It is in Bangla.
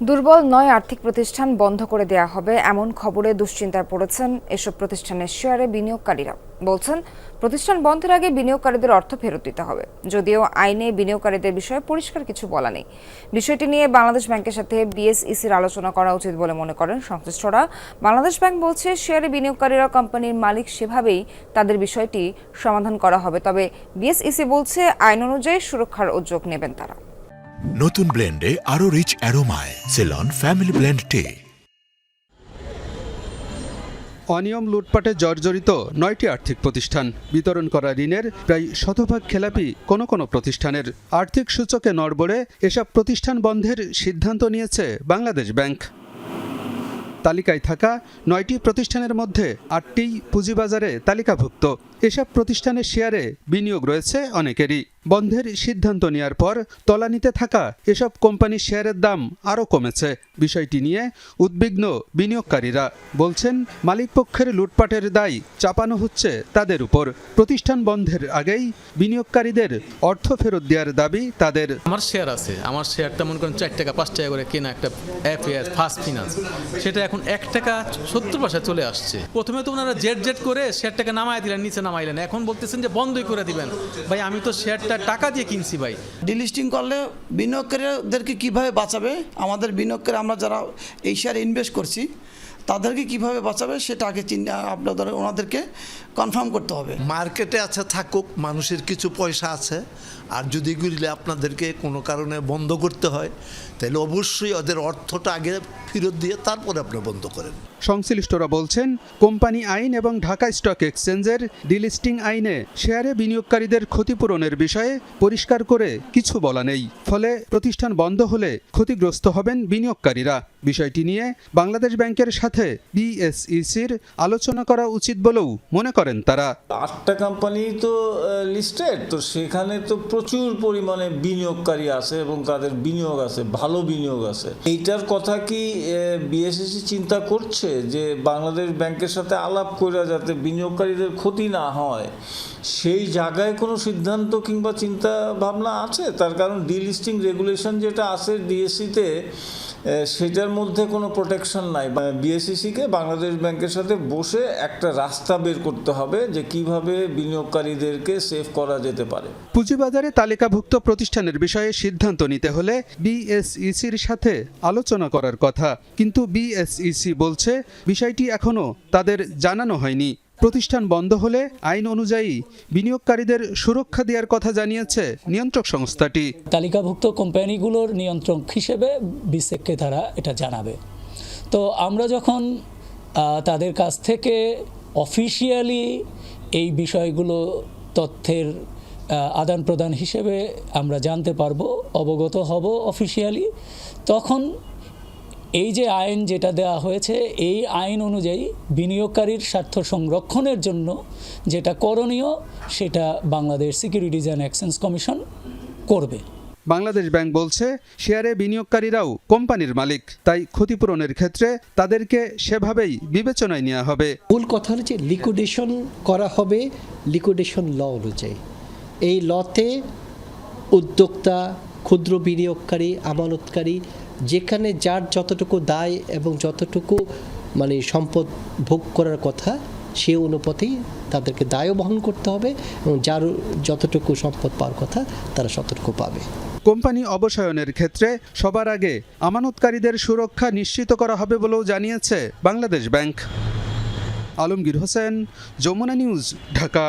দুর্বল নয় আর্থিক প্রতিষ্ঠান বন্ধ করে দেয়া হবে, এমন খবরে দুশ্চিন্তায় পড়েছেন এসব প্রতিষ্ঠানের শেয়ারে বিনিয়োগকারীরা। বলছেন, প্রতিষ্ঠান বন্ধের আগে বিনিয়োগকারীদের অর্থ ফেরত দিতে হবে। যদিও আইনে বিনিয়োগকারীদের বিষয়ে পরিষ্কার কিছু বলা নেই। বিষয়টি নিয়ে বাংলাদেশ ব্যাংকের সাথে বিএসইসির আলোচনা করা উচিত বলে মনে করেন সংশ্লিষ্টরা। বাংলাদেশ ব্যাংক বলছে, শেয়ারে বিনিয়োগকারীরা কোম্পানির মালিক সেভাবেই তাদের বিষয়টি সমাধান করা হবে। তবে বিএসইসি বলছে, আইন অনুযায়ী সুরক্ষার উদ্যোগ নেবেন তারা। নতুন ব্লেন্ডে আরও রিচ অ্যারোমায় সেলন ফ্যামিলি ব্লেন্ড টে অনিয়ম লুটপাটে জর্জরিত নয়টি আর্থিক প্রতিষ্ঠান। বিতরণ করা ঋণের প্রায় শতভাগ খেলাপি কোনো কোনো প্রতিষ্ঠানের। আর্থিক সূচকে নড়বড়ে এসব প্রতিষ্ঠান বন্ধের সিদ্ধান্ত নিয়েছে বাংলাদেশ ব্যাংক। তালিকায় থাকা নয়টি প্রতিষ্ঠানের মধ্যে আটটি পুঁজিবাজারে তালিকাভুক্ত। এসব প্রতিষ্ঠানের শেয়ারে বিনিয়োগ রয়েছে অনেকেরই। বন্ধের সিদ্ধান্ত নেওয়ার পর তলানিতে থাকা এসব কোম্পানির শেয়ারের দাম আরও কমেছে। বিষয়টি নিয়ে উদ্বিগ্ন বিনিয়োগকারীরা বলছেন মালিকপক্ষের লুটপাটের দায় চাপানো হচ্ছে তাদের উপর। প্রতিষ্ঠান বন্ধের আগেই বিনিয়োগকারীদের অর্থ ফেরত দেওয়ার দাবি তাদের। আমার শেয়ার আছে। আমার শেয়ারটা মনে করেন চার টাকা, পাঁচ টাকা করে কেনা একটা অ্যাপ ফার্স্ট ফিনান্স। সেটা এখন এক টাকা সত্তর পয়সা চলে আসছে। প্রথমে তো ওনারা জেট জেট করে শেয়ারটাকে নামায় দিলেন, নিচে নামাইলেন। এখন বলতেছেন যে বন্ধই করে দিবেন। ভাই, আমি তো শেয়ারটা টাকা দিয়ে কিনছি ভাই। ডিলিস্টিং করলে বিনিয়োগকারীদেরকে কীভাবে বাঁচাবে? আমাদের বিনিয়োগকারী, আমরা যারা এই শেয়ার ইনভেস্ট করছি তাদেরকে কীভাবে বাঁচাবে সেটা আগে চিন্তা আপনাদের ওনাদেরকে কনফার্ম করতে হবে। মার্কেটে আছে থাকুক মানুষের কিছু পয়সা আছে আর যদি এগুলি আপনাদেরকে কোনো কারণে বন্ধ করতে হয় তাহলে অবশ্যই ওদের অর্থটা আগে ফেরত দিয়ে তারপরে আপনি বন্ধ করেন। সংশ্লিষ্টরা বলছেন কোম্পানি আইন এবং ঢাকা স্টক এক্সচেঞ্জের ডিলিস্টিং আইনে শেয়ারে বিনিয়োগকারীদের ক্ষতিপূরণের বিষয়ে পরিষ্কার করে কিছু বলা নেই। ফলে প্রতিষ্ঠান বন্ধ হলে ক্ষতিগ্রস্ত হবেন বিনিয়োগকারীরা। বিষয়টি নিয়ে বাংলাদেশ ব্যাংকের সাথে বিএসইসির আলোচনা করা উচিত বলেও মনে করেন তারা। আটটা কোম্পানি তো লিস্টেড তো সেখানে তো প্রচুর পরিমাণে বিনিয়োগকারী আছে এবং তাদের বিনিয়োগ আছে, ভালো বিনিয়োগ আছে। এইটার কথা কি বিএসএসি চিন্তা করছে যে বাংলাদেশ ব্যাংকের সাথে আলাপ করে যাতে বিনিয়োগকারীদের ক্ষতি না হয়, সেই জায়গায় কোনো সিদ্ধান্ত কিংবা চিন্তা ভাবনা আছে? তার কারণ ডিলিস্টিং রেগুলেশন যেটা আছে ডিএসসিতে সেটার মধ্যে কোনো প্রোটেকশন নাই। বিএসসিসিকে বাংলাদেশ ব্যাংকের সাথে বসে একটা রাস্তা বের করতে হবে যে কীভাবে বিনিয়োগকারীদেরকে সেভ করা যেতে পারে। পুঁজিবাজারে তালিকাভুক্ত প্রতিষ্ঠানের বিষয়ে সিদ্ধান্ত নিতে হলে বিএসইসির সাথে আলোচনা করার কথা। কিন্তু বিএসইসি বলছে, বিষয়টি এখনও তাদের জানানো হয়নি। প্রতিষ্ঠান বন্ধ হলে আইন অনুযায়ী বিনিয়োগকারীদের সুরক্ষা দেওয়ার কথা জানিয়েছে নিয়ন্ত্রক সংস্থাটি। তালিকাভুক্ত কোম্পানিগুলোর নিয়ন্ত্রক হিসেবে বিসেককে তারা এটা জানাবে। তো আমরা যখন তাদের কাছ থেকে অফিসিয়ালি এই বিষয়গুলো তথ্যের আদান প্রদান হিসেবে আমরা জানতে পারব, অবগত হব অফিসিয়ালি, তখন এই যে আইন যেটা দেওয়া হয়েছে এই আইন অনুযায়ী বিনিয়োগকারীর স্বার্থ সংরক্ষণের জন্য যেটা করণীয় সেটা Bangladesh securities and exchange commission করবে। বাংলাদেশ ব্যাংক বলছে শেয়ারে বিনিয়োগকারীরাও কোম্পানির মালিক তাই ক্ষতিপূরণের ক্ষেত্রে তাদেরকে সেভাবেই বিবেচনায় নেওয়া হবে। মূল কথা যে লিকুইডেশন করা হবে লিকুইডেশন ল অনুযায়ী। এই লতে উদ্যোক্তা ক্ষুদ্র বিনিয়োগকারী আমানতকারী যেখানে যার যতটুকু দায় এবং যতটুকু মানে সম্পদ ভোগ করার কথা, সে অনুপাতেই তাদেরকে দায়ও বহন করতে হবে এবং যার যতটুকু সম্পদ পাওয়ার কথা, তারা সতর্ক পাবে। কোম্পানি অবসায়নের ক্ষেত্রে সবার আগে আমানতকারীদের সুরক্ষা নিশ্চিত করা হবে বলেও জানিয়েছে বাংলাদেশ ব্যাংক। আলমগীর হোসেন, যমুনা নিউজ, ঢাকা।